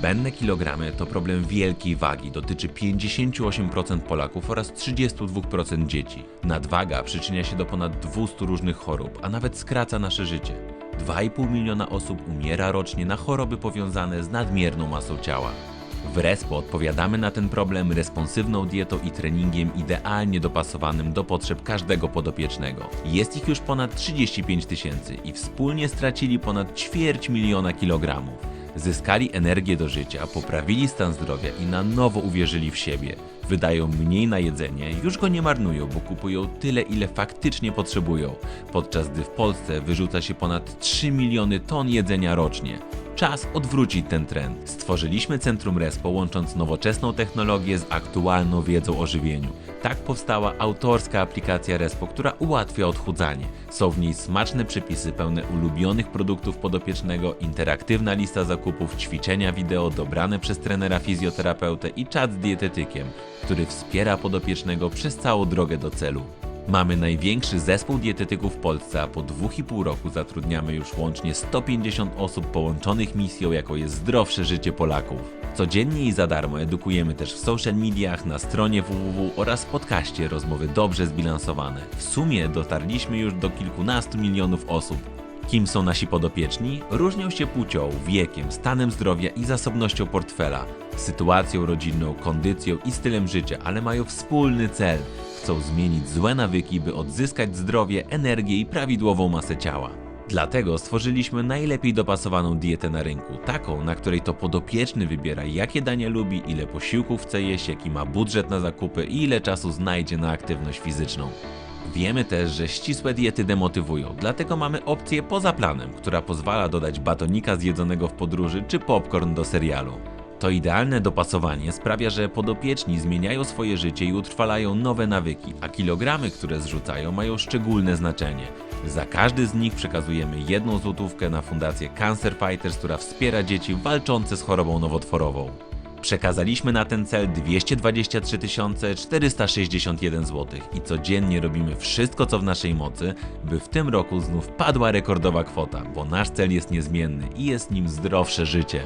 Zbędne kilogramy to problem wielkiej wagi. Dotyczy 58% Polaków oraz 32% dzieci. Nadwaga przyczynia się do ponad 200 różnych chorób, a nawet skraca nasze życie. 2,5 miliona osób umiera rocznie na choroby powiązane z nadmierną masą ciała. W Respo odpowiadamy na ten problem responsywną dietą i treningiem idealnie dopasowanym do potrzeb każdego podopiecznego. Jest ich już ponad 35 tysięcy i wspólnie stracili ponad ćwierć miliona kilogramów. Zyskali energię do życia, poprawili stan zdrowia i na nowo uwierzyli w siebie. Wydają mniej na jedzenie, już go nie marnują, bo kupują tyle, ile faktycznie potrzebują, podczas gdy w Polsce wyrzuca się ponad 3 miliony ton jedzenia rocznie. Czas odwrócić ten trend. Stworzyliśmy Centrum Respo, łącząc nowoczesną technologię z aktualną wiedzą o żywieniu. Tak powstała autorska aplikacja Respo, która ułatwia odchudzanie. Są w niej smaczne przepisy pełne ulubionych produktów podopiecznego, interaktywna lista zakupów, ćwiczenia wideo dobrane przez trenera fizjoterapeutę i czat z dietetykiem, który wspiera podopiecznego przez całą drogę do celu. Mamy największy zespół dietetyków w Polsce, a po dwóch i pół roku zatrudniamy już łącznie 150 osób połączonych misją, jaką jest zdrowsze życie Polaków. Codziennie i za darmo edukujemy też w social mediach, na stronie www oraz podcaście Rozmowy Dobrze Zbilansowane. W sumie dotarliśmy już do kilkunastu milionów osób. Kim są nasi podopieczni? Różnią się płcią, wiekiem, stanem zdrowia i zasobnością portfela, sytuacją rodzinną, kondycją i stylem życia, ale mają wspólny cel. Chcą zmienić złe nawyki, by odzyskać zdrowie, energię i prawidłową masę ciała. Dlatego stworzyliśmy najlepiej dopasowaną dietę na rynku, taką, na której to podopieczny wybiera, jakie dania lubi, ile posiłków chce jeść, jaki ma budżet na zakupy i ile czasu znajdzie na aktywność fizyczną. Wiemy też, że ścisłe diety demotywują, dlatego mamy opcję poza planem, która pozwala dodać batonika zjedzonego w podróży czy popcorn do serialu. To idealne dopasowanie sprawia, że podopieczni zmieniają swoje życie i utrwalają nowe nawyki, a kilogramy, które zrzucają, mają szczególne znaczenie. Za każdy z nich przekazujemy jedną złotówkę na fundację Cancer Fighters, która wspiera dzieci walczące z chorobą nowotworową. Przekazaliśmy na ten cel 223 461 zł i codziennie robimy wszystko, co w naszej mocy, by w tym roku znów padła rekordowa kwota, bo nasz cel jest niezmienny i jest nim zdrowsze życie.